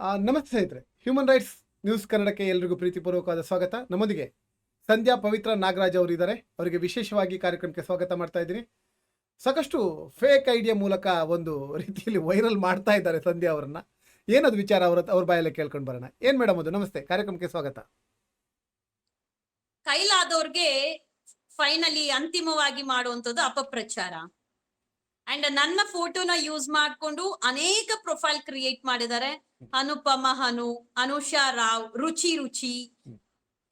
ನಮಸ್ತೆ ಸ್ನೇಹಿತರೆ. Human rights news ಕನ್ನಡಕ್ಕೆ ಎಲ್ರಿಗೂ ಪ್ರೀತಿಪೂರ್ವಕವಾದ ಸ್ವಾಗತ. ನಮ್ಮೊಂದಿಗೆ ಸಂಧ್ಯಾ ಪವಿತ್ರ ನಾಗರಾಜ್ ಅವರಿದ್ದಾರೆ. ಅವರಿಗೆ ವಿಶೇಷವಾಗಿ ಕಾರ್ಯಕ್ರಮಕ್ಕೆ ಸ್ವಾಗತ ಮಾಡ್ತಾ ಇದ್ದೀನಿ. ಸಾಕಷ್ಟು ಫೇಕ್ ಐಡಿಯಾ ಮೂಲಕ ಒಂದು ರೀತಿಯಲ್ಲಿ ವೈರಲ್ ಮಾಡ್ತಾ ಇದ್ದಾರೆ ಸಂಧ್ಯಾ ಅವರನ್ನ. ಏನದು ವಿಚಾರ ಅವರ ಅವ್ರ ಬಾಯಲ್ಲೇ ಕೇಳ್ಕೊಂಡು ಬರೋಣ. ಏನ್ ಮೇಡಮ್ ಅದು? ನಮಸ್ತೆ. ಕಾರ್ಯಕ್ರಮಕ್ಕೆ ಸ್ವಾಗತ. ಕೈಲಾದವ್ರಿಗೆ ಫೈನಲಿ ಅಂತಿಮವಾಗಿ ಮಾಡುವಂತದ್ದು ಅಪಪ್ರಚಾರ. ಅಂಡ್ ನನ್ನ ಫೋಟೋನ ಯೂಸ್ ಮಾಡ್ಕೊಂಡು ಅನೇಕ ಪ್ರೊಫೈಲ್ ಕ್ರಿಯೇಟ್ ಮಾಡಿದ್ದಾರೆ. ಅನುಪಮ, ಹನು, ಅನುಷಾ ರಾವ್, ರುಚಿ ರುಚಿ,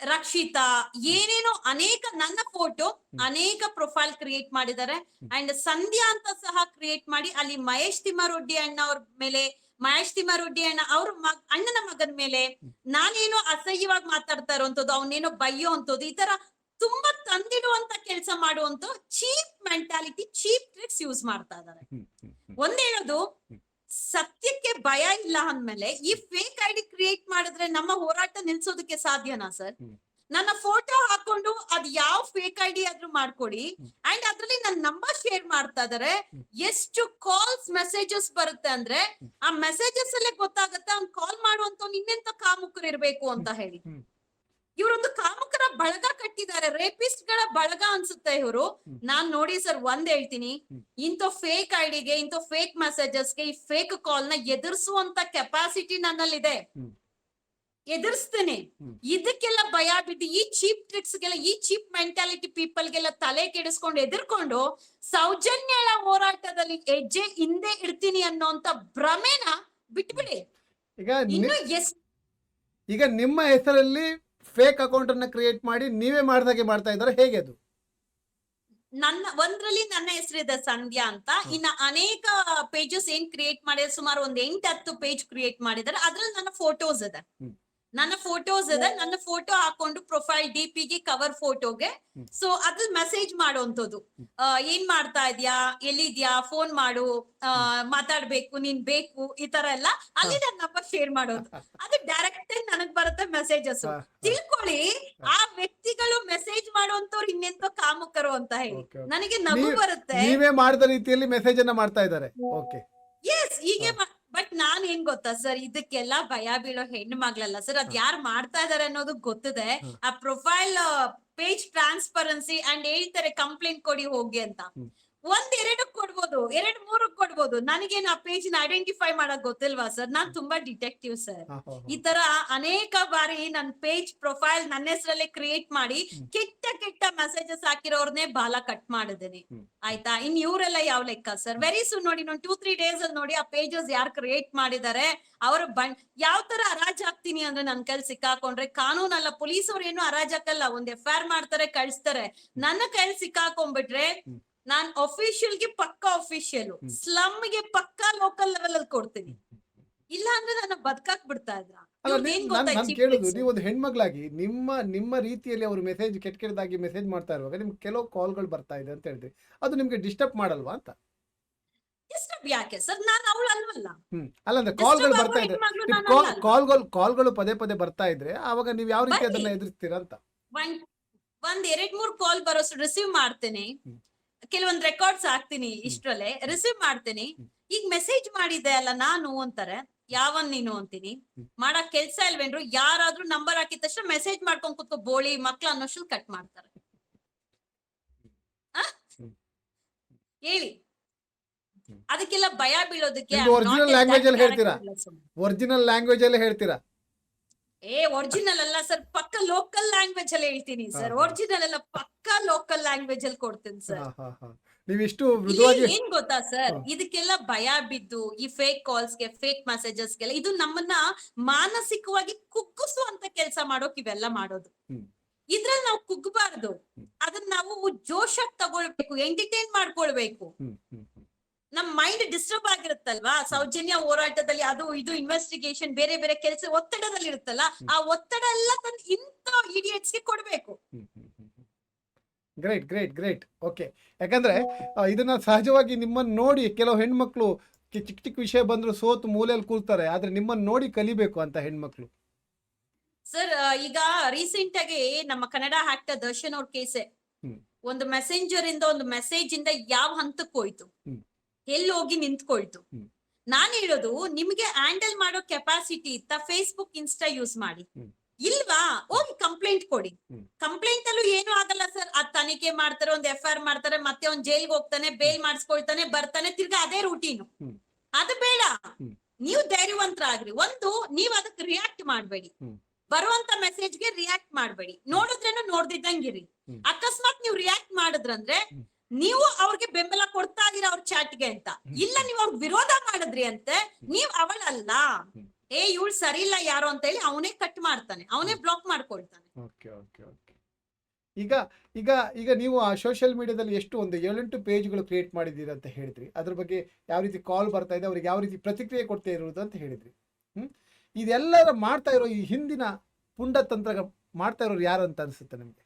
ರಕ್ಷಿತಾ, ಏನೇನೋ ಅನೇಕ ನನ್ನ ಫೋಟೋ ಅನೇಕ ಪ್ರೊಫೈಲ್ ಕ್ರಿಯೇಟ್ ಮಾಡಿದ್ದಾರೆ. ಅಂಡ್ ಸಂಧ್ಯಾ ಅಂತ ಸಹ ಕ್ರಿಯೇಟ್ ಮಾಡಿ ಅಲ್ಲಿ ಮಹೇಶ್ ತಿಮ್ಮಾರೊಡ್ಡಿ ಅಣ್ಣ ಅವ್ರ ಮೇಲೆ, ಮಹೇಶ್ ತಿಮ್ಮಾರೊಡ್ಡಿ ಅಣ್ಣ ಅವ್ರ ಮಗ್ ಅಣ್ಣನ ಮಗನ ಮೇಲೆ ನಾನೇನೋ ಅಸಹ್ಯವಾಗಿ ಮಾತಾಡ್ತಾ ಇರೋಂಥದ್ದು ಅವನೇನೋ ಬೈಯೋ ಅಂತದ್ದು ಈ ತರ ತುಂಬಾ ತಂದಿಡುವಂತ ಕೆಲಸ ಮಾಡುವಂತ cheap mentality cheap tricks use ಮಾಡ್ತಾ ಇದಾರೆ. ಒಂದ್ ಹೇಳೋದು ಸತ್ಯಕ್ಕೆ ಭಯ ಇಲ್ಲ ಅಂದ್ಮೇಲೆ ಈ ಫೇಕ್ ಐಡಿ ಕ್ರಿಯೇಟ್ ಮಾಡಿದ್ರೆ ನಮ್ಮ ಹೋರಾಟ ನಿಲ್ಸೋದಕ್ಕೆ ಸಾಧ್ಯನಾ ಸರ್? ನನ್ನ ಫೋಟೋ ಹಾಕೊಂಡು ಅದ್ ಯಾವ ಫೇಕ್ ಐಡಿ ಆದ್ರೂ ಮಾಡ್ಕೊಡಿ. ಅಂಡ್ ಅದ್ರಲ್ಲಿ ನನ್ನ ನಂಬರ್ ಶೇರ್ ಮಾಡ್ತಾ ಇದಾರೆ. ಎಷ್ಟು ಕಾಲ್ಸ್ ಮೆಸೇಜಸ್ ಬರುತ್ತೆ ಅಂದ್ರೆ ಆ ಮೆಸೇಜಸ್ ಅಲ್ಲೇ ಗೊತ್ತಾಗತ್ತೆ ಅವ್ನ್ ಕಾಲ್ ಮಾಡುವಂತ ಇನ್ನೆಂತ ಕಾಮುಕರು ಇರ್ಬೇಕು ಅಂತ ಹೇಳಿ. ಇವರೊಂದು ಕಾಮಕರ ಬಳಗ ಕಟ್ಟಿದ್ದಾರೆ ರೇಪಿಸ್ಟ್ಗಳ ಬಳಗ ಅನ್ಸುತ್ತೆ ಇವರು. ನಾನ್ ನೋಡಿ ಸರ್ ಒಂದ್ ಹೇಳ್ತೀನಿ. ಇಂಥ ಫೇಕ್ ಐಡಿಗೆ ಇಂಥ ಫೇಕ್ ಮೆಸೇಜಸ್ಗೆ ಈ ಫೇಕ್ ಕಾಲ್ನ ಎದುರಿಸುವಂತ ಕೆಪಾಸಿಟಿ ನನ್ನಲ್ಲಿದೆ ಇದೆ ಎದುರಿಸ್ತೇನೆ. ಇದಕ್ಕೆಲ್ಲ ಭಯ ಬಿಟ್ಟು ಈ ಚೀಪ್ ಟ್ರಿಕ್ಸ್ ಗೆಲ್ಲ ಈ ಚೀಪ್ ಮೆಂಟಾಲಿಟಿ ಪೀಪಲ್ಗೆಲ್ಲ ತಲೆ ಕೆಡಿಸ್ಕೊಂಡು ಎದುರ್ಕೊಂಡು ಸೌಜನ್ಯಳ ಹೋರಾಟದಲ್ಲಿ ಹೆಜ್ಜೆ ಹಿಂದೆ ಇಡ್ತೀನಿ ಅನ್ನೋಂತ ಭ್ರಮೆನ ಬಿಟ್ಬಿಡಿ ಈಗ ಇನ್ನು ಎಸ್ ಈಗ ನಿಮ್ಮ ಹೆಸರಲ್ಲಿ ಫೇಕ್ ಅಕೌಂಟ್ ಅನ್ನ ಕ್ರಿಯೇಟ್ ಮಾಡಿ ನೀವೇ ಮಾಡ್ದಾಗೆ ಮಾಡ್ತಾ ಇದ್ದಾರೆ. ಹೇಗೆ ಅದು? ನನ್ನ ಒಂದ್ರಲ್ಲಿ ನನ್ನ ಹೆಸರಿದೆ ಸಂಧ್ಯಾ ಅಂತ. ಇನ್ನ ಅನೇಕ ಪೇಜಸ್ ಏನ್ ಕ್ರಿಯೇಟ್ ಮಾಡಿದ್ರೆ ಸುಮಾರು ಒಂದ್ ಎಂಟ್ ಹತ್ತು ಪೇಜ್ ಕ್ರಿಯೇಟ್ ಮಾಡಿದಾರೆ ಅದ್ರಲ್ಲಿ ನನ್ನ ಫೋಟೋಸ್ ಇದೆ. ನನ್ನ ಫೋಟೋಸ್ ಇದೆ. ನನ್ನ ಫೋಟೋ ಹಾಕೊಂಡು ಪ್ರೊಫೈಲ್ ಡಿ ಪಿಗೆ ಕವರ್ ಫೋಟೋಗೆ. ಸೊ ಅದ್ರ ಮೆಸೇಜ್. ಆ, ಏನ್ ಮಾಡ್ತಾ ಇದ್ಯಾ? ಎಲ್ಲಿದ್ಯಾ? ಫೋನ್ ಮಾಡು. ಮಾತಾಡ್ಬೇಕು. ನೀನ್ ಬೇಕು. ಈ ತರ ಎಲ್ಲ. ಅಲ್ಲಿ ನನ್ನ ನಂಬರ್ ಶೇರ್ ಮಾಡೋದು ಅದು ಡೈರೆಕ್ಟ್ ಆಗಿ ನನಗ್ ಬರುತ್ತೆ ಮೆಸೇಜಸ್. ತಿಳ್ಕೊಳ್ಳಿ. ಆ ವ್ಯಕ್ತಿಗಳು ಮೆಸೇಜ್ ಮಾಡುವಂತವ್ರು ಇನ್ನೆಂತೋ ಕಾಮುಕರು ಅಂತ ಹೇಳಿ. ನನಗೆ ನಗು ಬರುತ್ತೆ. ನೀವೇ ಮಾಡಿದ ರೀತಿಯಲ್ಲಿ ಮೆಸೇಜ್ ಅನ್ನ ಮಾಡ್ತಾ ಇದ್ದಾರೆ. ಓಕೆ. ಎಸ್ ಹೀಗೆ ಬಟ್ ನಾನ್ ಏನ್ ಗೊತ್ತಾ ಸರ್ ಇದಕ್ಕೆಲ್ಲ ಭಯ ಬೀಳೋ ಹೆಣ್ಣು ಮಗಳಲ್ಲ ಸರ್ ಅದ್ ಯಾರು ಮಾಡ್ತಾ ಇದಾರೆ ಅನ್ನೋದು ಗೊತ್ತಿದೆ. ಆ ಪ್ರೊಫೈಲ್ ಪೇಜ್ ಟ್ರಾನ್ಸ್ಪರೆನ್ಸಿ ಅಂಡ್ ಹೇಳ್ತಾರೆ ಕಂಪ್ಲೇಂಟ್ ಕೊಡಿ ಹೋಗಿ ಅಂತ. ಒಂದ್ ಎರಡಕ್ ಕೊಡ್ಬೋದು ಎರಡ್ ಮೂರಕ್ ಕೊಡ್ಬೋದು. ನನಗೇನ್ ಆ ಪೇಜ್ನ ಐಡೆಂಟಿಫೈ ಮಾಡಕ್ ಗೊತ್ತಿಲ್ವಾ ಸರ್? ನಾನ್ ತುಂಬಾ ಡಿಟೆಕ್ಟಿವ್ ಸರ್. ಈ ತರ ಅನೇಕ ಬಾರಿ ನನ್ ಪೇಜ್ ಪ್ರೊಫೈಲ್ ನನ್ನ ಹೆಸರಲ್ಲೇ ಕ್ರಿಯೇಟ್ ಮಾಡಿ. ಕೆಟ್ಟ ಕೆಟ್ಟ ಮೆಸೇಜಸ್ ಹಾಕಿರೋರ್ನೇ ಬಾಲ ಕಟ್ ಮಾಡಿದೀನಿ ಆಯ್ತಾ? ಇನ್ ಇವರೆಲ್ಲ ಯಾವ ಲೆಕ್ಕ ಸರ್? ವೆರಿ ಸೂನ್ ನೋಡಿ ಇನ್ನೊಂದ್ ಟೂ ತ್ರೀ ಡೇಸ್ ಅಲ್ಲಿ ನೋಡಿ ಆ ಪೇಜಸ್ ಯಾರು ಕ್ರಿಯೇಟ್ ಮಾಡಿದ್ದಾರೆ ಅವ್ರ ಬಂಡ್ ಯಾವ ತರ ಅರಾಜ್ ಹಾಕ್ತೀನಿ ಅಂದ್ರೆ ನನ್ ಕೈಲಿ ಸಿಕ್ಕಾಕೊಂಡ್ರೆ ಕಾನೂನಲ್ಲ ಪೊಲೀಸ್ ಅವ್ರು ಏನು ಹರಾಜ್ ಹಾಕಲ್ಲ ಒಂದ್ ಎಫ್ ಐ ಆರ್ ಮಾಡ್ತಾರೆ ಕಳಿಸ್ತಾರೆ. ನನ್ನ ಕೈಲಿ ಸಿಕ್ಕಾಕೊಂಡ್ಬಿಟ್ರೆ. ನಾನ್ ಅಫಿಷಿಯಲ್ಗೆ ಪಕ್ಕಾ ಅಫಿಷಿಯಲ್. ಸ್ಲಮ್ಗೆ ಪಕ್ಕಾ ಲೋಕಲ್ ಲೆವೆಲ್ ಅಲ್ಲಿ ಕೊಡ್ತೀನಿ. ಇಲ್ಲ ಅಂದ್ರೆ ನನ್ನ ಬದುಕಾಕ್ ಬಿಡ್ತಾ ಇದ್ರ? ಅಲ್ಲ ಕೇಳುದು ನೀವು ಒಂದು ಹೆಣ್ಮಗಳಾಗಿ ನಿಮ್ಮ ನಿಮ್ಮ ರೀತಿಯಲ್ಲಿ ಅವರು ಮೆಸೇಜ್ ಕೆಟ್ಟ ಕೆಟ್ಟದಾಗಿ ಮೆಸೇಜ್ ಮಾಡ್ತಾ ಇರುವಾಗ ನಿಮ್ಗೆ ಕೆಲವು ಕಾಲ್ಗಳು ಬರ್ತಾ ಇದೆ ಅಂತ ಹೇಳಿದ್ರೆ ಅದು ನಿಮ್ಗೆ ಡಿಸ್ಟರ್ಬ್ ಮಾಡಲ್ವಾ ಅಂತ? Disturb ಯಾಕೆ? ಸರ್ ನಾನು ಅವಳು ಅಲ್ವಲ್ಲ. ಹ್ಮ್ ಅಲ್ಲಂದ್ರೆ ಕಾಲ್ಗಳು ಬರ್ತಾ ಇದೆ. ಅಲ್ಲ. ಕಾಲ್ಗಳು ಕಾಲ್ಗಳು ಪದೇ ಪದೇ ಬರ್ತಾ ಇದ್ರೆ ಆವಾಗ ನೀವು ಯಾವ ರೀತಿ ಅದನ್ನ ಎದುರಿಸ್ತೀರಾ ಅಂತ? ಒಂದ್ ಎರಡ್ ಮೂರ್ ಕಾಲ್ ಬರೋಷ್ಟು ರಿಸೀವ್ ಮಾಡ್ತೇನೆ. ಕೆಲವೊಂದ್ ರೆಕಾರ್ಡ್ಸ್ ಹಾಕ್ತೀನಿ ಇಷ್ಟರಲ್ಲೇ ರಿಸೀವ್ ಮಾಡ್ತೀನಿ. ಈಗ ಮೆಸೇಜ್ ಮಾಡಿದ್ದೆ ಅಲ್ಲ ನಾನು ಅಂತಾರೆ ಯಾವನ್ ನೀನು ಅಂತೀನಿ. ಮಾಡಕ್ ಕೆಲ್ಸ ಇಲ್ವೇನ್ರು ಯಾರಾದ್ರೂ ನಂಬರ್ ಹಾಕಿದ ತಕ್ಷಣ ಮೆಸೇಜ್ ಮಾಡ್ಕೊಂಡ್ ಕೂತ್ಕೋ ಬೋಳಿ ಮಕ್ಳು ಅನ್ನೋಷ್ಟು ಕಟ್ ಮಾಡ್ತಾರೆ. ಹೇಳಿ. ಅದಕ್ಕೆಲ್ಲ ಭಯ ಬೀಳೋದಕ್ಕೆ ಒರಿಜಿನಲ್ ಲ್ಯಾಂಗ್ವೇಜ್ ಅಲ್ಲಿ ಹೇಳ್ತೀರಾ? ಒರಿಜಿನಲ್ ಲ್ಯಾಂಗ್ವೇಜ್ ಅಲ್ಲಿ ಹೇಳ್ತೀರಾ? ಏ ಒರಿಜಿನಲ್ ಅಲ್ಲ ಸರ್ ಪಕ್ಕ ಲೋಕಲ್ ಲ್ಯಾಂಗ್ವೇಜ್ ಅಲ್ಲಿ ಹೇಳ್ತೀನಿ ಸರ್. ಒರಿಜಿನಲ್ ಅಲ್ಲ ಪಕ್ಕ ಲೋಕಲ್ ಲ್ಯಾಂಗ್ವೇಜ್ ಅಲ್ಲಿ ಕೊಡ್ತೀನಿ ಸರ್. ನೀವಿಷ್ಟು ಮೃದುವಾಗಿ ಏನ್ ಗೊತ್ತಾ ಸರ್. ಇದಕ್ಕೆಲ್ಲ ಭಯ ಬಿದ್ದು ಈ ಫೇಕ್ ಕಾಲ್ಸ್ಗೆ ಫೇಕ್ ಮೆಸೇಜಸ್ಗೆಲ್ಲ ಇದು ನಮ್ಮನ್ನ ಮಾನಸಿಕವಾಗಿ ಕುಗ್ಗಿಸುವಂತ ಕೆಲಸ ಮಾಡೋಕ್ ಇವೆಲ್ಲ ಮಾಡೋದು. ಇದ್ರಲ್ಲಿ ನಾವು ಕುಗ್ಬಾರ್ದು. ಅದನ್ನ ನಾವು ಜೋಶಾಗಿ ತಗೊಳ್ಬೇಕು ಎಂಟರ್ಟೈನ್ ಮಾಡ್ಕೊಳ್ಬೇಕು. ನಮ್ ಮೈಂಡ್ ಡಿಸ್ಟರ್ಬ್ ಆಗಿರುತ್ತಲ್ವಾ? ಸೌಜನ್ಯ ಹೋರಾಟದಲ್ಲಿ ಅದು ಇದು ಇನ್ವೆಸ್ಟಿಗೇಷನ್ ಬೇರೆ ಬೇರೆ ಕೆಲಸ ಒತ್ತಡದಲ್ಲಿ ಇರುತ್ತಲ್ಲ ಆ ಒತ್ತಡ ಎಲ್ಲ ತನ್ನ ಇಂಥ ಇಡಿಯಟ್ಸ್ಗೆ ಕೊಡ್ಬೇಕು. ಗ್ರೇಟ್ ಗ್ರೇಟ್ ಗ್ರೇಟ್ ಓಕೆ ಯಾಕಂದ್ರೆ ಇದನ್ನ ಸಹಜವಾಗಿ ನಿಮ್ಮನ್ನ ನೋಡಿ ಕೆಲವು ಹೆಣ್ಮಕ್ಳು ಚಿಕ್ಕ ಚಿಕ್ಕ ವಿಷಯ ಬಂದ್ರು ಸೋತು ಮೂಲೆಯಲ್ಲಿ ಕೂರ್ತಾರೆ ಆದ್ರೆ ನಿಮ್ಮನ್ನ ನೋಡಿ ಕಲಿಬೇಕು ಅಂತ ಹೆಣ್ಮಕ್ಳು. ಸರ್ ಈಗ ರೀಸೆಂಟ್ ಆಗಿ ನಮ್ಮ ಕನ್ನಡ ಆಕ್ಟರ್ ದರ್ಶನ್ ಅವ್ರ ಕೇಸೆ ಒಂದು ಮೆಸೆಂಜರ್ ಇಂದ ಒಂದು ಮೆಸೇಜ್ ಇಂದ ಯಾವ ಹಂತಕ್ಕೆ ಹೋಯ್ತು. ಎಲ್ಲಿ ಹೋಗಿ ನಿಂತ್ಕೊಳ್ತು ನಾನು ಹೇಳೋದು ನಿಮ್ಗೆ ಹ್ಯಾಂಡಲ್ ಮಾಡೋ ಕೆಪಾಸಿಟಿ ಇತ್ತ ಫೇಸ್ಬುಕ್ ಇನ್ಸ್ಟಾ ಯೂಸ್ ಮಾಡಿ. ಇಲ್ವಾ? ಹೋಗಿ ಕಂಪ್ಲೇಂಟ್ ಕೊಡಿ. ಕಂಪ್ಲೇಂಟ್ ಅಲ್ಲೂ ಏನು ಆಗಲ್ಲ ಸರ್. ಅದ್ ತನಿಖೆ ಮಾಡ್ತಾರೆ ಒಂದ್ ಎಫ್ ಐ ಮಾಡ್ತಾರೆ ಮತ್ತೆ ಒಂದ್ ಜೈಲ್ಗೆ ಹೋಗ್ತಾನೆ ಬೇಲ್ ಮಾಡಿಸ್ಕೊಳ್ತಾನೆ ಬರ್ತಾನೆ ತಿರ್ಗಾ ಅದೇ ರೂಟೀನು ಅದು ಬೇಡ. ನೀವು ಧೈರ್ಯವಂತರಾಗ್ರಿ. ಒಂದು ನೀವ್ ಅದಕ್ಕೆ ರಿಯಾಕ್ಟ್ ಮಾಡ್ಬೇಡಿ. ಬರುವಂತ ಮೆಸೇಜ್ಗೆ ರಿಯಾಕ್ಟ್ ಮಾಡ್ಬೇಡಿ. ನೋಡಿದ್ರೇನು ನೋಡ್ದಿದ್ದಂಗಿರಿ. ಅಕಸ್ಮಾತ್ ನೀವು ರಿಯಾಕ್ಟ್ ಮಾಡಿದ್ರಂದ್ರೆ. ನೀವು ಅವ್ರಿಗೆ ಬೆಂಬಲ ಕೊಡ್ತಾ ಇದೀರ ಅವ್ರ ಚಾಟ್ಗೆ ಅಂತ. ಇಲ್ಲ ನೀವು ಅವ್ರ ವಿರೋಧ ಮಾಡಿದ್ರಿ ಅಂತೆ ನೀವ್ ಅವಳಲ್ಲ. ಏ ಇವಳು ಸರಿ ಇಲ್ಲ ಯಾರು ಅಂತ ಹೇಳಿ ಅವನೇ ಕಟ್ ಮಾಡ್ತಾನೆ. ಅವನೇ ಬ್ಲಾಕ್ ಮಾಡ್ಕೊಳ್ತಾನೆ. Okay okay okay. ಈಗ ಈಗ ಈಗ ನೀವು ಆ ಸೋಷಿಯಲ್ ಮೀಡಿಯಾದಲ್ಲಿ ಎಷ್ಟು ಒಂದು ಏಳೆಂಟು ಪೇಜ್ಗಳು ಕ್ರಿಯೇಟ್ ಮಾಡಿದ್ದೀರಿ ಅಂತ ಹೇಳಿದ್ರಿ. ಅದ್ರ ಬಗ್ಗೆ ಯಾವ ರೀತಿ ಕಾಲ್ ಬರ್ತಾ ಇದೆ ಅವ್ರಿಗೆ ಯಾವ ರೀತಿ ಪ್ರತಿಕ್ರಿಯೆ ಕೊಡ್ತಾ ಇರೋದು ಅಂತ ಹೇಳಿದ್ರಿ. ಹ್ಮ್? ಇದೆಲ್ಲರ ಮಾಡ್ತಾ ಇರೋ ಈ ಹಿಂದಿನ ಪುಂಡ ತಂತ್ರ ಮಾಡ್ತಾ ಇರೋರು ಯಾರು ಅಂತ ಅನ್ಸುತ್ತೆ ನಿಮ್ಗೆ?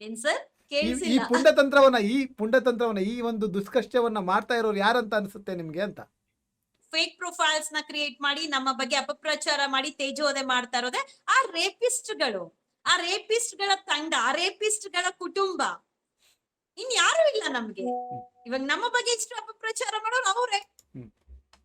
ಏನ್ ಸರ್? ಈ- ಈ ಕೇಳಿಸಿಲ್ಲ ಪುಂಡ ತಂತ್ರವನ್ನ ಈ ಪುಂಡತಂತ್ರವನ್ನ ಈ ಒಂದು ದುಷ್ಕಷ್ಟವನ್ನ ಮಾಡ್ತಾ ಇರೋರು ಯಾರಂತ ಅನ್ಸುತ್ತೆ ನಿಮ್ಗೆ ಅಂತ? ಫೇಕ್ ಪ್ರೊಫೈಲ್ಸ್ನ ಕ್ರಿಯೇಟ್ ಮಾಡಿ ನಮ್ಮ ಬಗ್ಗೆ ಅಪಪ್ರಚಾರ ಮಾಡಿ ತೇಜೋದೆ ಮಾಡ್ತಾ ಇರೋದೆ. ಆ ರೇಪಿಸ್ಟ್ಗಳು ಆ ರೇಪಿಸ್ಟ್ಗಳ ತಂಡ ಆ ರೇಪಿಸ್ಟ್ಗಳ ಕುಟುಂಬ ಇನ್ ಯಾರು ಇಲ್ಲ ನಮ್ಗೆ. ಇವಾಗ ನಮ್ಮ ಬಗ್ಗೆ ಇಷ್ಟು ಅಪಪ್ರಚಾರ ಮಾಡೋರು ಅವ್ರೆ.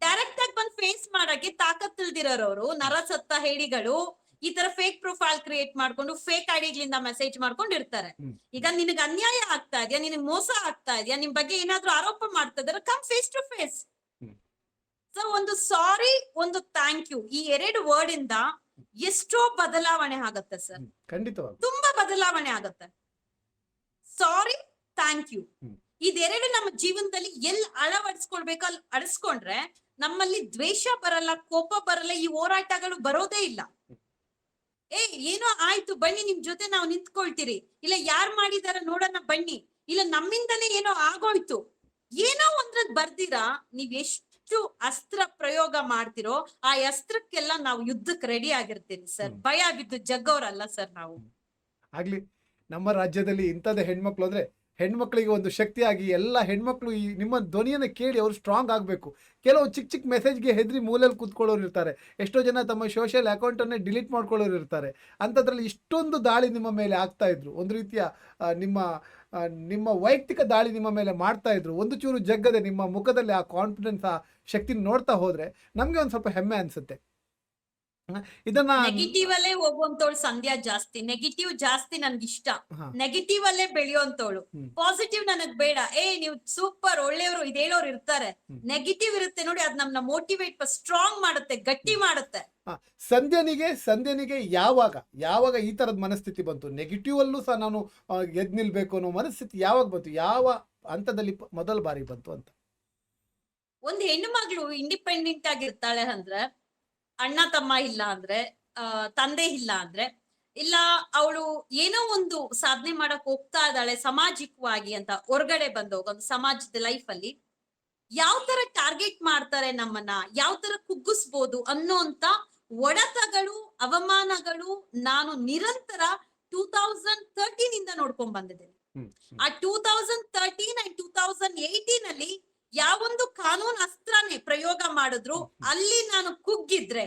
ಡೈರೆಕ್ಟ್ ಆಗಿ ಬಂದ್ ಫೇಸ್ ಮಾಡಕ್ಕೆ ತಾಕತ್ ಇಲ್ದಿರೋರು ನರಸತ್ತ ಹೇಳಿಗಳು ಈ ತರ ಫೇಕ್ ಪ್ರೊಫೈಲ್ ಕ್ರಿಯೇಟ್ ಮಾಡ್ಕೊಂಡು ಫೇಕ್ ಐಡಿಗಳಿಂದ ಮೆಸೇಜ್ ಮಾಡ್ಕೊಂಡು ಇರ್ತಾರೆ. ಈಗ ನಿನಗ್ ಅನ್ಯಾಯ ಆಗ್ತಾ ಇದೆಯಾ? ನಿನಗ್ ಮೋಸ ಆಗ್ತಾ ಇದೆಯಾ? ನಿಮ್ ಬಗ್ಗೆ ಏನಾದ್ರೂ ಆರೋಪ ಮಾಡ್ತಾ ಇದಾರೆ come face to face. So ಒಂದು ಸಾರಿ ಒಂದು ಥ್ಯಾಂಕ್ ಯು ಈ ಎರಡು ವರ್ಡ್ ಇಂದ ಎಷ್ಟೋ ಬದಲಾವಣೆ ಆಗತ್ತೆ ಸರ್. ಖಂಡಿತವಾಗಿ ತುಂಬಾ ಬದಲಾವಣೆ ಆಗತ್ತೆ. Sorry thank you. ಇದೆರಡು ನಮ್ಮ ಜೀವನದಲ್ಲಿ ಎಲ್ಲಿ ಅಳವಡಿಸ್ಕೊಳ್ಬೇಕು ಅಲ್ಲಿ ಅಳಿಸ್ಕೊಂಡ್ರೆ ನಮ್ಮಲ್ಲಿ ದ್ವೇಷ ಬರಲ್ಲ ಕೋಪ ಬರಲ್ಲ ಈ ಹೋರಾಟಗಳು ಬರೋದೇ ಇಲ್ಲ. ಏ ಏನೋ ಆಯ್ತು ಬನ್ನಿ ನಿಮ್ ಜೊತೆ ನಾವು ನಿಂತ್ಕೊಳ್ತೀರಿ. ಇಲ್ಲ ಯಾರ್ ಮಾಡಿದಾರ ನೋಡೋಣ ಬನ್ನಿ. ಇಲ್ಲ ನಮ್ಮಿಂದನೇ ಏನೋ ಆಗೋಯ್ತು. ಏನೋ ಒಂದ್ರದ್ ಬರ್ದಿರಾ ನೀವ್ ಎಷ್ಟು ಅಸ್ತ್ರ ಪ್ರಯೋಗ ಮಾಡ್ತಿರೋ ಆ ಅಸ್ತ್ರಕ್ಕೆಲ್ಲ ನಾವು ಯುದ್ಧಕ್ಕೆ ರೆಡಿ ಆಗಿರ್ತೀವಿ ಸರ್. ಭಯ ಬಿದ್ದು ಜಗ್ಗವ್ರಲ್ಲ ಸರ್ ನಾವು. ಆಗ್ಲಿ ನಮ್ಮ ರಾಜ್ಯದಲ್ಲಿ ಇಂಥದ್ದೇ ಹೆಣ್ಮಕ್ಳು ಅಂದ್ರೆ ಹೆಣ್ಮಕ್ಳಿಗೆ ಒಂದು ಶಕ್ತಿಯಾಗಿ ಎಲ್ಲ ಹೆಣ್ಮಕ್ಳು ಈ ನಿಮ್ಮ ಧ್ವನಿಯನ್ನು ಕೇಳಿ ಅವರು ಸ್ಟ್ರಾಂಗ್ ಆಗಬೇಕು. ಕೆಲವು ಚಿಕ್ಕ ಚಿಕ್ಕ ಮೆಸೇಜ್ಗೆ ಹೆದರಿ ಮೂಲೆಯಲ್ಲಿ ಕೂತ್ಕೊಳ್ಳೋರು ಇರ್ತಾರೆ. ಎಷ್ಟೋ ಜನ ತಮ್ಮ ಸೋಷಿಯಲ್ ಅಕೌಂಟನ್ನೇ ಡಿಲೀಟ್ ಮಾಡ್ಕೊಳ್ಳೋರು ಇರ್ತಾರೆ. ಅಂಥದ್ರಲ್ಲಿ ಇಷ್ಟೊಂದು ದಾಳಿ ನಿಮ್ಮ ಮೇಲೆ ಆಗ್ತಾ ಇದ್ರು. ಒಂದು ರೀತಿಯ ನಿಮ್ಮ ನಿಮ್ಮ ವೈಯಕ್ತಿಕ ದಾಳಿ ನಿಮ್ಮ ಮೇಲೆ ಮಾಡ್ತಾ ಇದ್ರು. ಒಂದು ಚೂರು ಜಗ್ಗದೆ ನಿಮ್ಮ ಮುಖದಲ್ಲಿ ಆ ಕಾನ್ಫಿಡೆನ್ಸ್ ಆ ಶಕ್ತಿ ನೋಡ್ತಾ ಹೋದರೆ ನಮಗೆ ಒಂದು ಸ್ವಲ್ಪ ಹೆಮ್ಮೆ ಅನ್ಸುತ್ತೆ. ಇದನ್ನ ನೆಗೆಟಿವ್ ಅಲ್ಲೇ ಹೋಗುವಂತವಳು ಸಂಧ್ಯಾ ಜಾಸ್ತಿ. ನೆಗೆಟಿವ್ ಜಾಸ್ತಿ ನನ್ಗೆ ಇಷ್ಟ ನೆಗೆಟಿವ್ ಅಲ್ಲೇ ಬೆಳೆಯುವಂತವಳು. ಪಾಸಿಟಿವ್ ನನಗ್ ಬೇಡ. ಏ ನೀವು ಸೂಪರ್ ಒಳ್ಳೆಯವರು ಇದೇಳೋರು ಇರ್ತಾರೆ. ನೆಗೆಟಿವ್ ಇರುತ್ತೆ ನೋಡಿ ಅದ್ ನಮ್ನ ಮೋಟಿವೇಟ್ ಸ್ಟ್ರಾಂಗ್ ಮಾಡುತ್ತೆ ಗಟ್ಟಿ ಮಾಡುತ್ತೆ. ಸಂಧ್ಯನಿಗೆ ಸಂಧ್ಯನಿಗೆ ಯಾವಾಗ ಯಾವಾಗ ಈ ತರದ ಮನಸ್ಥಿತಿ ಬಂತು? ನೆಗೆಟಿವ್ ಅಲ್ಲೂ ಸಹ ನಾನು ಎದ್ ನಿಲ್ಬೇಕು ಅನ್ನೋ ಮನಸ್ಥಿತಿ ಯಾವಾಗ ಬಂತು? ಯಾವ ಹಂತದಲ್ಲಿ ಮೊದಲ ಬಾರಿ ಬಂತು ಅಂತ? ಒಂದ್ ಹೆಣ್ಣು ಮಗಳು ಇಂಡಿಪೆಂಡೆಂಟ್ ಆಗಿರ್ತಾಳೆ ಅಂದ್ರೆ ಅಣ್ಣ ತಮ್ಮ ಇಲ್ಲ ಅಂದ್ರೆ ತಂದೆ ಇಲ್ಲ ಅಂದ್ರೆ ಇಲ್ಲ ಅವಳು ಏನೋ ಒಂದು ಸಾಧನೆ ಮಾಡಕ್ ಹೋಗ್ತಾ ಇದ್ದಾಳೆ ಸಾಮಾಜಿಕವಾಗಿ ಅಂತ ಹೊರಗಡೆ ಬಂದೋಗ ಒಂದು ಸಮಾಜದ ಲೈಫ್ ಅಲ್ಲಿ ಯಾವ ತರ ಟಾರ್ಗೆಟ್ ಮಾಡ್ತಾರೆ ನಮ್ಮನ್ನ ಯಾವ ತರ ಕುಗ್ಗಿಸ್ಬೋದು ಅನ್ನೋಂತ ಒಡತಗಳು ಅವಮಾನಗಳು ನಾನು ನಿರಂತರ ಟೂ ತೌಸಂಡ್ ತರ್ಟೀನ್ ಇಂದ ನೋಡ್ಕೊಂಡ್ ಬಂದಿದ್ದೇನೆ. ಆ two thousand thirteen and two thousand eighteen ಅಲ್ಲಿ ಯಾವೊಂದು ಕಾನೂನು ಅಸ್ತ್ರನೇ ಪ್ರಯೋಗ ಮಾಡಿದ್ರು ಅಲ್ಲಿ ನಾನು ಕುಗ್ಗಿದ್ರೆ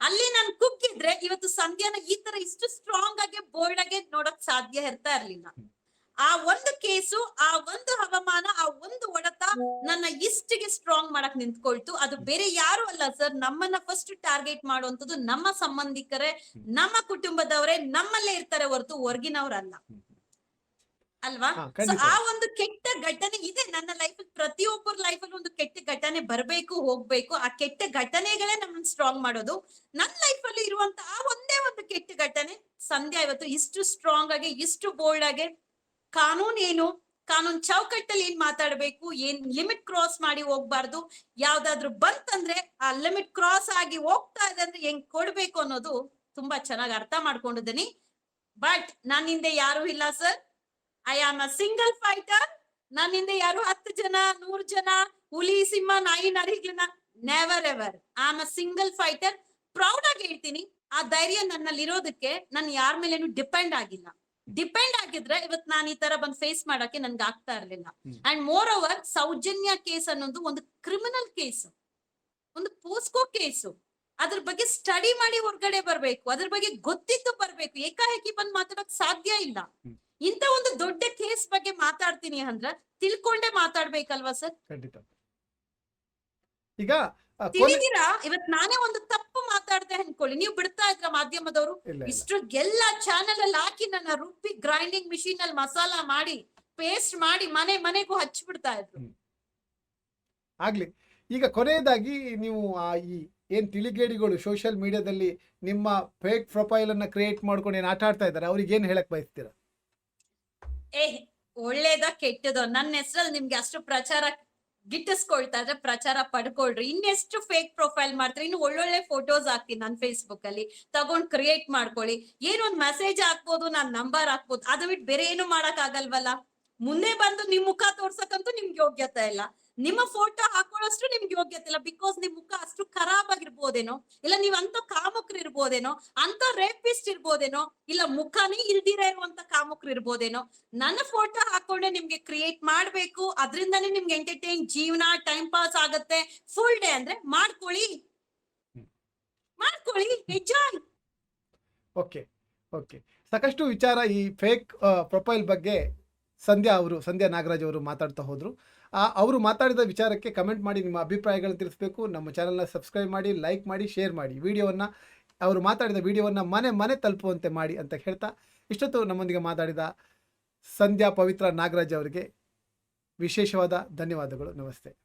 ಅಲ್ಲಿ ನಾನು ಕುಗ್ಗಿದ್ರೆ ಇವತ್ತು ಸಂಧ್ಯಾನ ಈ ತರ ಇಷ್ಟು ಸ್ಟ್ರಾಂಗ್ ಆಗಿ ಬೋಲ್ಡ್ ಆಗಿ ನೋಡಕ್ ಸಾಧ್ಯ ಇರ್ತಾ ಇರ್ಲಿಲ್ಲ. ಆ ಒಂದು ಕೇಸು ಆ ಒಂದು ಹವಾಮಾನ ಆ ಒಂದು ಒಡತ ನನ್ನ ಇಷ್ಟಿಗೆ ಸ್ಟ್ರಾಂಗ್ ಮಾಡಕ್ ನಿಂತ್ಕೊಳ್ತು. ಅದು ಬೇರೆ ಯಾರು ಅಲ್ಲ ಸರ್ ನಮ್ಮನ್ನ ಫಸ್ಟ್ ಟಾರ್ಗೆಟ್ ಮಾಡುವಂತದ್ದು ನಮ್ಮ ಸಂಬಂಧಿಕರೇ ನಮ್ಮ ಕುಟುಂಬದವರೇ ನಮ್ಮಲ್ಲೇ ಇರ್ತಾರೆ ಹೊರತು ಹೊರ್ಗಿನವ್ರಲ್ಲ. ಅಲ್ವಾ? ಸೊ ಆ ಒಂದು ಕೆಟ್ಟ ಘಟನೆ ಇದೆ. ನನ್ನ ಲೈಫ್ ಪ್ರತಿಯೊಬ್ಬರ ಲೈಫ್ ಅಲ್ಲಿ ಒಂದು ಕೆಟ್ಟ ಘಟನೆ ಬರಬೇಕು ಹೋಗ್ಬೇಕು. ಆ ಕೆಟ್ಟ ಘಟನೆಗಳೇ ನಮ್ಮನ್ನ ಸ್ಟ್ರಾಂಗ್ ಮಾಡೋದು. ನನ್ನ ಲೈಫ್ ಅಲ್ಲಿ ಇರುವಂತ ಆ ಒಂದೇ ಒಂದು ಕೆಟ್ಟ ಘಟನೆ ಸಂಧ್ಯಾ ಇವತ್ತು ಇಷ್ಟು ಸ್ಟ್ರಾಂಗ್ ಆಗಿ ಇಷ್ಟು ಬೋಲ್ಡ್ ಆಗಿ ಕಾನೂನ್ ಏನು? ಕಾನೂನ್ ಚೌಕಟ್ಟಲ್ಲಿ ಏನ್ ಮಾತಾಡ್ಬೇಕು? ಏನ್ ಲಿಮಿಟ್ ಕ್ರಾಸ್ ಮಾಡಿ ಹೋಗ್ಬಾರ್ದು? ಯಾವ್ದಾದ್ರು ಬಂತಂದ್ರೆ ಆ ಲಿಮಿಟ್ ಕ್ರಾಸ್ ಆಗಿ ಹೋಗ್ತಾ ಇದೆ ಅಂದ್ರೆ ಹೆಂಗ್ ಕೊಡ್ಬೇಕು ಅನ್ನೋದು ತುಂಬಾ ಚೆನ್ನಾಗಿ ಅರ್ಥ ಮಾಡ್ಕೊಂಡಿದ್ದೀನಿ. ಬಟ್ ನನ್ನ ಹಿಂದೆ ಯಾರು ಇಲ್ಲ sir I am a single fighter ನನ್ನ ಹಿಂದೆ ಯಾರು ಹತ್ತು ಜನ ನೂರ್ ಜನ ಹುಲಿ ಸಿಂಹ ನಾಯಿ ನರಿಗಳನ್ನ never ever I am a single fighter proud ಆಗಿ ಹೇಳ್ತೀನಿ ಆ ಧೈರ್ಯ ನನ್ನಲ್ಲಿ ಇರೋದಕ್ಕೆ ನಾನು ಯಾರ ಮೇಲೇನು ಡಿಪೆಂಡ್ ಆಗಿಲ್ಲ. ಡಿಪೆಂಡ್ ಆಗಿದ್ರೆ ಇವತ್ ನಾನು ಈ ತರ ಬಂದ್ ಫೇಸ್ ಮಾಡಕ್ಕೆ ನನ್ಗೆ ಆಗ್ತಾ ಇರ್ಲಿಲ್ಲ. And moreover Soujanya case ಅನ್ನೋದು ಒಂದು ಕ್ರಿಮಿನಲ್ ಕೇಸ್. ಒಂದು ಪೋಸ್ಕೋ ಕೇಸು. ಅದ್ರ ಬಗ್ಗೆ ಸ್ಟಡಿ ಮಾಡಿ ಹೊರಗಡೆ ಬರ್ಬೇಕು. ಅದ್ರ ಬಗ್ಗೆ ಗೊತ್ತಿದ್ದು ಬರ್ಬೇಕು. ಏಕಾಏಕಿ ಬಂದ್ ಮಾತಾಡಕ್ ಸಾಧ್ಯ ಇಲ್ಲ. ಇಂತ ಒಂದು ದೊಡ್ಡ ಕೇಸ್ ಬಗ್ಗೆ ಮಾತಾಡ್ತೀನಿ ಅಂದ್ರ ತಿಳ್ಕೊಂಡೇ ಮಾತಾಡ್ಬೇಕಲ್ವಾ ಸರ್? ಖಂಡಿತ. ಈಗ ತಿಳಿದಿರಾ? ಇವತ್ ನಾನೇ ಒಂದು ತಪ್ಪು ಮಾತಾಡ್ದೆ ಅನ್ಕೊಳ್ಳಿ. ನೀವು ಬಿಡ್ತಾ ಇದ್ರ ಮಾಧ್ಯಮದವರು. ಇಷ್ಟು ಎಲ್ಲಾ ಚಾನೆಲ್ ಅಲ್ಲಿ ಹಾಕಿ ನನ್ನ ರುಬ್ಬಿ ಗ್ರೈಂಡಿಂಗ್ ಮಿಷಿನ್ ಅಲ್ಲಿ ಮಸಾಲಾ ಮಾಡಿ ಪೇಸ್ಟ್ ಮಾಡಿ ಮನೆ ಮನೆಗೂ ಹಚ್ಚಿಬಿಡ್ತಾ ಇದ್ರು. ಆಗ್ಲಿ. ಈಗ ಕೊನೆಯದಾಗಿ ನೀವು ಆ ಈ ಏನ್ ತಿಳಿಗೇಡಿಗಳು ಸೋಷಿಯಲ್ ಮೀಡಿಯಾದಲ್ಲಿ ನಿಮ್ಮ ಫೇಕ್ ಪ್ರೊಫೈಲ್ ಅನ್ನ ಕ್ರಿಯೇಟ್ ಮಾಡ್ಕೊಂಡು ಏನ್ ಆಟ ಆಡ್ತಾ ಇದ್ದಾರೆ ಅವ್ರಿಗೆ ಏನ್ ಹೇಳಕ್ ಬಯಸ್ತೀರಾ? ಏ, ಒಳ್ಳೇದ ಕೆಟ್ಟದ? ನನ್ನ ಹೆಸರಲ್ಲಿ ನಿಮ್ಗೆ ಅಷ್ಟು ಪ್ರಚಾರ ಗಿಟ್ಟಿಸ್ಕೊಳ್ತಾ ಇದ್ರೆ ಪ್ರಚಾರ ಪಡ್ಕೊಳ್ರಿ. ಇನ್ನೆಷ್ಟು ಫೇಕ್ ಪ್ರೊಫೈಲ್ ಮಾಡ್ತಾರೆ? ಇನ್ನು ಒಳ್ಳೊಳ್ಳೆ ಫೋಟೋಸ್ ಹಾಕ್ತೀನಿ ನನ್ನ ಫೇಸ್ಬುಕ್ ಅಲ್ಲಿ. ತಗೊಂಡ್ ಕ್ರಿಯೇಟ್ ಮಾಡ್ಕೊಳ್ಳಿ. ಏನೊಂದ್ ಮೆಸೇಜ್ ಹಾಕ್ಬೋದು, ನಾನ್ ನಂಬರ್ ಹಾಕ್ಬೋದು. ಅದು ಬಿಟ್ಟು ಬೇರೆ ಏನು ಮಾಡಕ್ ಆಗಲ್ವಲ್ಲ ಮುಂದೆ ಬಂದು ನಿಮ್ ಮುಖ ತೋರ್ಸಕ್ಕಂತೂ ನಿಮ್ಗೆ ಯೋಗ್ಯತೆ ಇಲ್ಲ. ನಿಮ್ಮ ಫೋಟೋ ಹಾಕೊಳ್ಳೋಷ್ಟು ನಿಮ್ಗೆ ಯೋಗ್ಯತೆ ಇಲ್ಲ. ಬಿಕಾಸ್ ನಿಮ್ ಮುಖ ಅಷ್ಟು ಖರಾಬ್ ಆಗಿರ್ಬೋದೇನೋ? ಇಲ್ಲ ನೀವ್ ಅಂತ ಕಾಮಕ್ರು ಇರ್ಬೋದೇನೋ? ಅಂತ ರೇಪಿಸ್ಟ್ ಇರ್ಬೋದೇನೋ? ಇಲ್ಲ ಮುಖನೇ ಇಲ್ದಿರ ಇರುವಂತ ಕಾಮಕ್ರ ಇರ್ಬೋದೇನೋ? ನನ್ನ ಫೋಟೋ ಹಾಕೊಂಡೆ ನಿಮ್ಗೆ ಕ್ರಿಯೇಟ್ ಮಾಡ್ಬೇಕು. ಅದ್ರಿಂದಾನೇ ನಿಮ್ಗೆ ಎಂಟರ್ಟೈನ್ ಜೀವನ ಟೈಮ್ ಪಾಸ್ ಆಗತ್ತೆ. ಫುಲ್ ಡೇ ಅಂದ್ರೆ ಮಾಡ್ಕೊಳ್ಳಿ. ಮಾಡ್ಕೊಳ್ಳಿ. ಎಂಜಾಯ್ ಓಕೆ ಓಕೆ ಸಾಕಷ್ಟು ವಿಚಾರ ಈ ಫೇಕ್ ಪ್ರೊಫೈಲ್ ಬಗ್ಗೆ ಸಂಧ್ಯಾ ಅವರು ಸಂಧ್ಯಾ ನಾಗರಾಜ್ ಅವರು ಮಾತಾಡ್ತಾ ಹೋದ್ರು. ಅವರು ಮಾತಾಡಿದ ವಿಚಾರಕ್ಕೆ ಕಮೆಂಟ್ ಮಾಡಿ ನಿಮ್ಮ ಅಭಿಪ್ರಾಯಗಳನ್ನು ತಿಳಿಸ್ಬೇಕು. ನಮ್ಮ ಚಾನಲ್ನ ಸಬ್ಸ್ಕ್ರೈಬ್ ಮಾಡಿ ಲೈಕ್ ಮಾಡಿ ಶೇರ್ ಮಾಡಿ. ವಿಡಿಯೋವನ್ನು, ಅವರು ಮಾತಾಡಿದ ವಿಡಿಯೋವನ್ನು ಮನೆ ಮನೆ ತಲುಪುವಂತೆ ಮಾಡಿ ಅಂತ ಹೇಳ್ತಾ ಇಷ್ಟೊತ್ತು ನಮ್ಮೊಂದಿಗೆ ಮಾತಾಡಿದ ಸಂಧ್ಯಾ ಪವಿತ್ರ ನಾಗರಾಜ್ ಅವರಿಗೆ ವಿಶೇಷವಾದ ಧನ್ಯವಾದಗಳು. ನಮಸ್ತೆ.